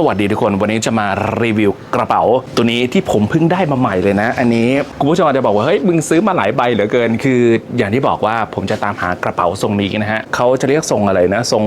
สวัสดีทุกคน วันนี้จะมารีวิวกระเป๋า ตัวนี้ที่ผมเพิ่งได้มาใหม่เลยนะ อันนี้คุณผู้ชมอาจจะบอกว่าเฮ้ยมึงซื้อมาหลายใบเหลือเกิน คือ อย่างที่บอกว่าผมจะตามหากระเป๋าทรงนี้นะฮะเขาจะเรียกทรงอะไรนะทรง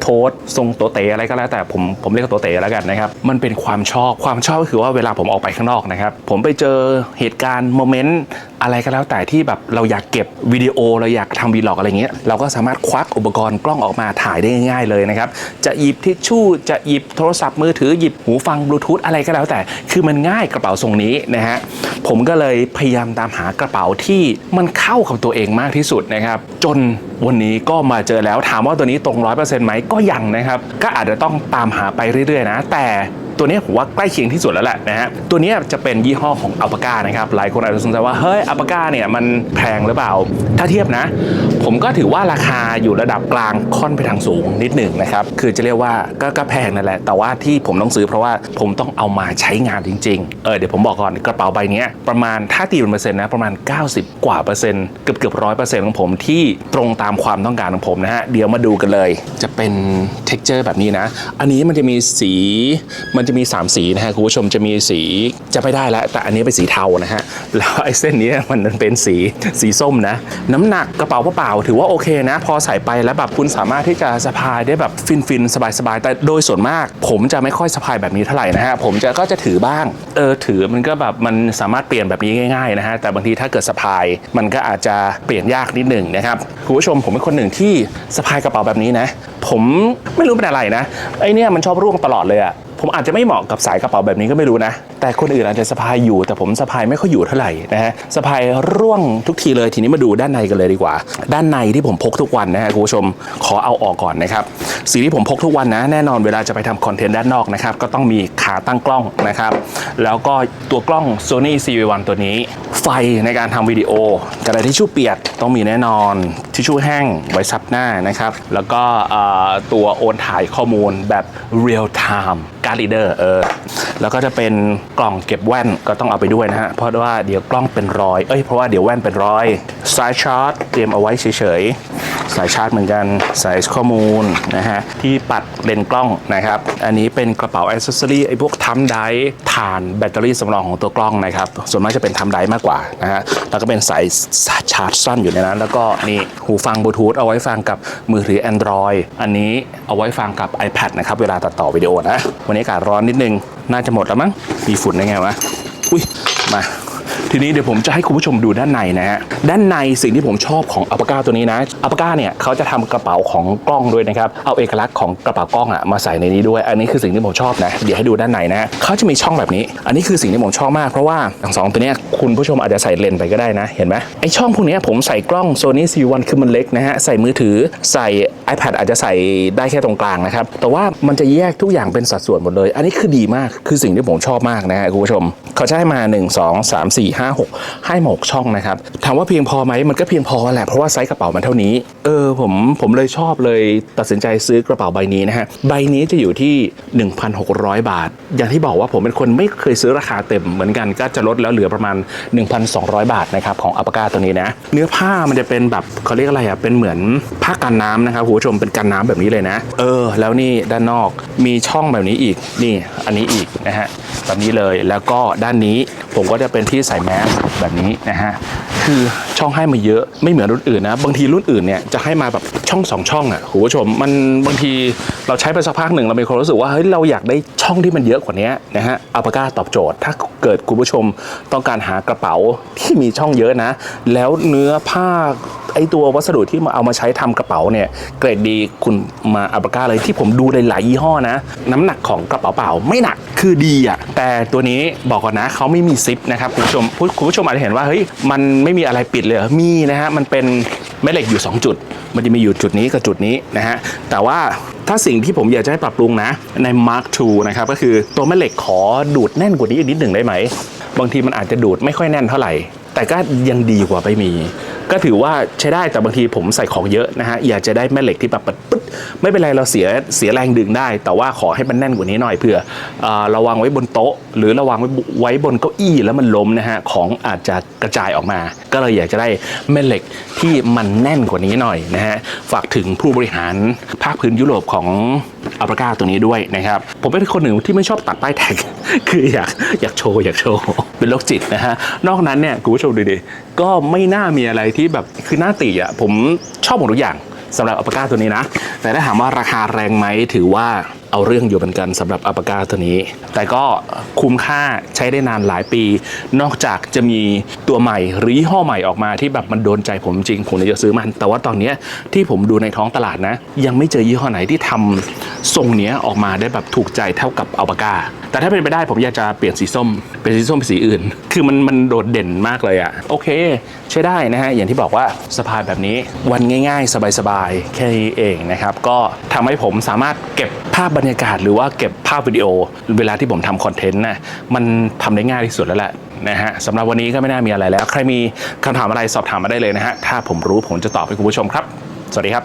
โทสทรงโตเตอะไรก็แล้วแต่ผมผมเรียกโตเตแล้วกันนะครับมันเป็นความชอบความชอบก็คือว่าเวลาผมออกไปข้างนอกนะครับผมไปเจอเหตุการณ์โมเมนต์อะไรก็แล้วแต่ที่แบบเราอยากเก็บวิดีโอเราอยากทำวีล็อกอะไรเงี้ยเราก็สามารถควักอุปกรณ์กล้องออกมาถ่ายได้ง่ายๆเลยนะครับจะหยิบทิชชู่จะหยิบโทรศัพท์มือถือหยิบหูฟังบลูทูธอะไรก็แล้วแต่ คือมันง่ายกระเป๋าทรงนี้นะฮะ ผมก็เลยพยายามตามหากระเป๋าที่มันเข้ากับตัวเองมากที่สุดนะครับ จนวันนี้ก็มาเจอแล้วถามว่าตัวนี้ตรงร้อยเปอร์เซ็นต์ไหมก็ยังนะครับ ก็อาจจะต้องตามหาไปเรื่อยๆ นะ แต่ตัวนี้ผมว่าใกล้เคียงที่สุดแล้วแหละนะฮะ ตัวนี้จะเป็นยี่ห้อของอัลปาก้านะครับ หลายคนอาจจะสงสัยว่า เฮ้ย อัลปาก้าเนี่ยมันแพงหรือเปล่า ถ้าเทียบนะ ผมก็ถือว่าราคาอยู่ระดับกลางค่อนไปทางสูงนิดหนึ่งนะครับ คือจะเรียกว่าก็ก็แพงนั่นแหละ แต่ว่าที่ผมต้องซื้อเพราะว่าผมต้องเอามาใช้งานจริง ๆ เออเดี๋ยวผมบอกก่อนกระเป๋าใบเนี้ยประมาณถ้าตีเป็นเปอร์เซ็นต์นะประมาณ 90 กว่าเปอร์เซ็นต์เกือบเกือบร้อยเปอร์เซ็นต์ของผมที่ตรงตามความต้องการของผมนะฮะ เดี๋ยวมาดูกันเลย จะเป็น t e x t อร์แบบนี้นะ อันนี้มันจะมีสี มันจะมี 3 สีนะฮะคุณผู้ชมจะมีสีจะไม่ได้แล้ว แต่อันนี้เป็นสีเทานะฮะ แล้วไอ้เส้นนี้มันเป็นสีสีส้มนะ น้ำหนักกระเป๋าเปล่าถือว่าโอเคนะ พอใส่ไปแล้วแบบคุณสามารถที่จะสะพายได้แบบฟินๆสบายๆ แต่โดยส่วนมาก ผมจะไม่ค่อยสะพายแบบนี้เท่าไหร่นะฮะ ผมจะก็จะถือบ้าง เออถือมันก็แบบมันสามารถเปลี่ยนแบบนี้ง่ายๆนะฮะ แต่บางทีถ้าเกิดสะพายมันก็อาจจะเปลี่ยนยากนิดหนึ่งนะครับคุณผู้ชมผมเป็นคนหนึ่งที่สะพายกระเป๋าแบบนี้นะ ผมไม่รู้เป็นอะไรนะไอเนี่ยมันชอบร่วงตลอดเลยอะผมอาจจะไม่เหมาะกับสายกระเป๋าแบบนี้ก็ไม่รู้นะ แต่คนอื่นอาจจะสะพายอยู่ แต่ผมสะพายไม่ค่อยอยู่เท่าไหร่นะฮะสะพายร่วงทุกทีเลยทีนี้มาดูด้านในกันเลยดีกว่า ด้านในที่ผมพกทุกวันนะฮะคุณผู้ชมขอเอาออกก่อนนะครับสิ่งที่ผมพกทุกวันนะแน่นอนเวลาจะไปทำคอนเทนต์ด้านนอกนะครับก็ต้องมีขาตั้งกล้องนะครับแล้วก็ตัวกล้อง Sony CV1 ตัวนี้ ไฟในการทำวิดีโอกระดาษทิชชู่เปียกต้องมีแน่นอนทิชชู่แห้งไว้ซับหน้านะครับแล้วก็ตัวโอนถ่ายข้อมูลแบบ real time การ์ดรีเดอร์เออแล้วก็จะเป็นกล่องเก็บแว่นก็ต้องเอาไปด้วยนะฮะ เพราะว่าเดี๋ยวกล้องเป็นรอย เอ้ย เพราะว่าเดี๋ยวแว่นเป็นรอย สายชาร์จเตรียมเอาไว้เฉยๆ สายชาร์จเหมือนกัน สายข้อมูลนะฮะ ที่ปัดเลนกล้องนะครับ อันนี้เป็นกระเป๋าอ c เซสซอรี่ไอ้พวกทัมไดฐานแบตเตอรี่สำรองของตัวกล้องนะครับ ส่วนมากจะเป็นทัมไดมากกว่านะฮะ แล้วก็เป็นสายชาร์จสั้นอยู่ในนั้น แล้วก็นี่หูฟังบลูทูธเอาไว้ฟังกับมือถือ Android อันนี้เอาไว้ฟังกับ iPad นะครับ เวลาตัดต่อวิดีโอนะ วันนี้อากาศร้อนนิดนึง น่าจะหมดแล้วมั้งมีฝุ่นได้ไงวะอุ้ยมา ทีนี้เดี๋ยวผมจะให้คุณผู้ชมดูด้านในนะฮะด้านในสิ่งที่ผมชอบของอัปปาก้าตัวนี้นะอัปปาก้าเนี่ยเขาจะทำกระเป๋าของกล้องด้วยนะครับเอาเอกลักษณ์ของกระเป๋ากล้องอะมาใส่ในนี้ด้วย อันนี้คือสิ่งที่ผมชอบนะเดี๋ยวให้ดูด้านในนะเขาจะมีช่องแบบนี้ อันนี้คือสิ่งที่ผมชอบมากเพราะว่าทั้งสองตัวเนี้ยคุณผู้ชมอาจจะใส่เลนส์ไปก็ได้นะ เห็นไหมไอช่องพวกนี้ผมใส่กล้อง Sony C1 คือมันเล็กนะฮะใส่มือถือใส่ iPad อาจจะใส่ได้แค่ตรงกลางนะครับแต่ว่ามันจะแยกทุกอย่างเป็นสัดส่วนหมดเลย อันนี้คือดีมากคือสิ่งที่ผมชอบมากนะฮะคุณผู้ชมเขาให้มา 1 2 3 4 5 6 ให้มาหกช่องนะครับ ถามว่าเพียงพอไหมมันก็เพียงพอแหละเพราะว่าไซส์กระเป๋ามันเท่านี้ เออผมผมเลยชอบเลยตัดสินใจซื้อกระเป๋าใบนี้นะฮะใบนี้จะอยู่ที่ 1,600 บาท อย่างที่บอกว่าผมเป็นคนไม่เคยซื้อราคาเต็มเหมือนกันก็จะลดแล้วเหลือประมาณ 1,200 บาทนะครับของอัปปาก้าตัวนี้นะเนื้อผ้ามันจะเป็นแบบเขาเรียกอะไรอะเป็นเหมือนผ้ากันน้ำนะครับคุณผู้ชมเป็นกันน้ำแบบนี้เลยนะ เออ แล้วนี่ด้านนอกมีช่องแบบนี้อีกนี่ อันนี้อีกนะฮะแบบนี้เลยแล้วก็ด้านนี้ ผมก็จะเป็นที่ใส่แมสแบบนี้นะฮะคือช่องให้มาเยอะไม่เหมือนรุ่นอื่นนะบางทีรุ่นอื่นเนี่ยจะให้มาแบบช่องสองช่องอะคุณผู้ชมมันบางทีเราใช้ไปสักพักหนึ่งเรามีความรู้สึกว่าเฮ้ยเราอยากได้ช่องที่มันเยอะกว่านี้นะฮะอัลปาก้าตอบโจทย์ ถ้าเกิดคุณผู้ชมต้องการหากระเป๋าที่มีช่องเยอะนะ แล้วเนื้อผ้า ไอตัววัสดุที่มาเอามาใช้ทำกระเป๋าเนี่ยเกรดดีคุณมาอัลปาก้าเลยที่ผมดูหลายๆยี่ห้อนะ น้ำหนักของกระเป๋าเปล่าไม่หนักคือดีอะแต่ตัวนี้บอกก่อนนะเขาไม่มีซิปนะครับคุณผู้ชมผู้คุณผู้ชมอาจจะเห็นว่าเฮ้ยมันไม่มีอะไรปิดเลยเหรอมีนะฮะมันเป็นแม่เหล็กอยู่ 2 จุด มันจะมีอยู่จุดนี้กับจุดนี้นะฮะแต่ว่าถ้าสิ่งที่ผมอยากจะให้ปรับปรุงนะใน Mark II นะครับก็คือตัวแม่เหล็กขอดูดแน่นกว่านี้อีกนิดหนึ่งได้ไหมบางทีมันอาจจะดูดไม่ค่อยแน่นเท่าไหร่ แต่ก็ยังดีกว่าไม่มี ก็ถือว่าใช้ได้แต่บางทีผมใส่ของเยอะนะฮะอยากจะได้แม่เหล็กที่แบบปึ๊ดไม่เป็นไรเราเสียเสียแรงดึงได้ แต่ว่าขอให้มันแน่นกว่านี้หน่อยเผื่อเราวางไว้บนโต๊ะ หรือเราวางไว้ไว้บนเก้าอี้แล้วมันล้มนะฮะของอาจจะกระจายออกมา ก็เลยอยากจะได้แม่เหล็กที่มันแน่นกว่านี้หน่อยนะฮะฝากถึงผู้บริหารภาคพื้นยุโรปของอัลปากาตัวนี้ด้วยนะครับ ผมเป็นคนหนึ่งที่ไม่ชอบตัดป้ายแท็ก คืออยากอยากโชว์อยากโชว์ เป็นโรคจิตนะฮะ นอกนั้นเนี่ยคุณผู้ชมดูดิ ก็ไม่น่ามีอะไรที่แบบคือหน้าตีอะผมชอบหมดทุกอย่างสำหรับอัลปาก้าตัวนี้นะ แต่ถ้าถามว่าราคาแรงไหมถือว่า เอาเรื่องอยู่เหมือนกันสำหรับอัปากาตัวนี้ แต่ก็คุ้มค่าใช้ได้นานหลายปี นอกจากจะมีตัวใหม่หรือยี่ห้อใหม่ออกมาที่แบบมันโดนใจผมจริง ผมเลยจะซื้อมัน แต่ว่าตอนนี้ที่ผมดูในท้องตลาดนะ ยังไม่เจอยี่ห้อไหนที่ทำทรงเนี้ยออกมาได้แบบถูกใจเท่ากับอัปากา แต่ถ้าเป็นไปได้ผมอยากจะเปลี่ยนสีส้ม เป็นสีส้มเป็นสีอื่น คือมันมันโดดเด่นมากเลยอะโอเค ใช้ได้นะฮะอย่างที่บอกว่าสะพายแบบนี้วันง่าย ๆ สบายๆแค่นี้เองนะครับก็ทำให้ผมสามารถเก็บภาพบรรยากาศหรือว่าเก็บภาพวิดีโอ เวลาที่ผมทำคอนเทนต์นะมันทำได้ง่ายที่สุดแล้วแหละนะฮะสำหรับวันนี้ก็ไม่น่ามีอะไรแล้ว ใครมีคำถามอะไรสอบถามมาได้เลยนะฮะถ้าผมรู้ผมจะตอบให้คุณผู้ชมครับ สวัสดีครับ